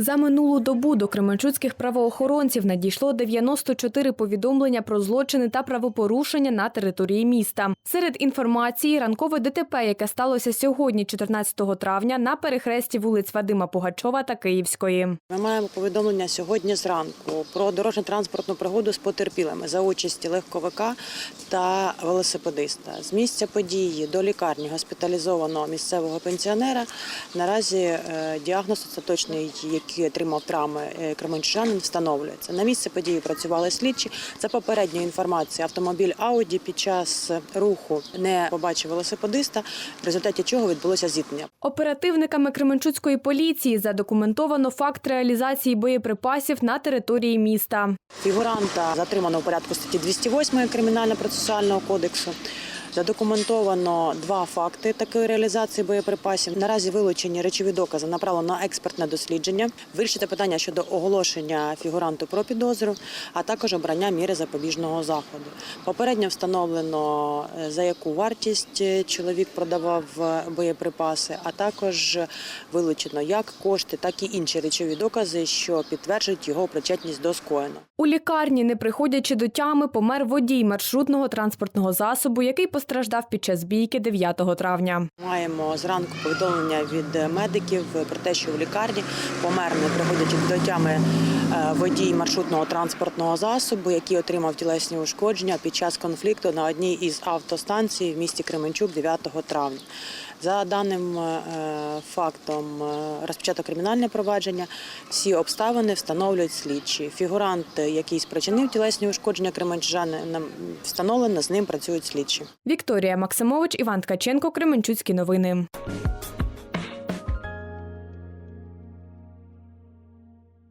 За минулу добу до кременчуцьких правоохоронців надійшло 94 повідомлення про злочини та правопорушення на території міста. Серед інформації ранкове ДТП, яке сталося сьогодні, 14 травня, на перехресті вулиць Вадима Пугачова та Київської. Ми маємо повідомлення сьогодні зранку про дорожньо-транспортну пригоду з потерпілими за участі легковика та велосипедиста. З місця події до лікарні госпіталізованого місцевого пенсіонера. Наразі е, діагноз остаточний, який отримав травми е, кременчужанин, встановлюється. На місце події працювали слідчі. За попередньою інформацією, автомобіль Ауді під час руху не побачив велосипедиста, в результаті чого відбулося зіткнення. Оперативниками Кременчуцької поліції задокументовано факт реалізації боєприпасів на території міста. Фігуранта затримано у порядку статті 208 Кримінально-процесуального кодексу. Задокументовано два факти такої реалізації боєприпасів. Наразі вилучені речові докази направлено на експертне дослідження. Вирішити питання щодо оголошення фігуранту про підозру, а також обрання міри запобіжного заходу. Попередньо встановлено е, за яку вартість е, чоловік продавав е, боєприпаси, а також вилучено як кошти, так і інші речові докази, що підтверджують його причетність до скоєного. У лікарні, не приходячи до тями, помер водій маршрутного транспортного засобу, який постраждав під час бійки 9 травня. Маємо зранку повідомлення від медиків про те, що в лікарні помер, не приходячи до тями водій маршрутного транспортного засобу, який отримав тілесні ушкодження під час конфлікту на одній із автостанцій в місті Кременчук 9 травня. За даним е, фактом е, розпочато кримінальне провадження. Всі обставини встановлюють слідчі. Фігурант, який спричинив тілесні ушкодження кременчужанина, встановлено, з ним працюють слідчі. Вікторія Максимович, Іван Ткаченко, Кременчуцькі новини.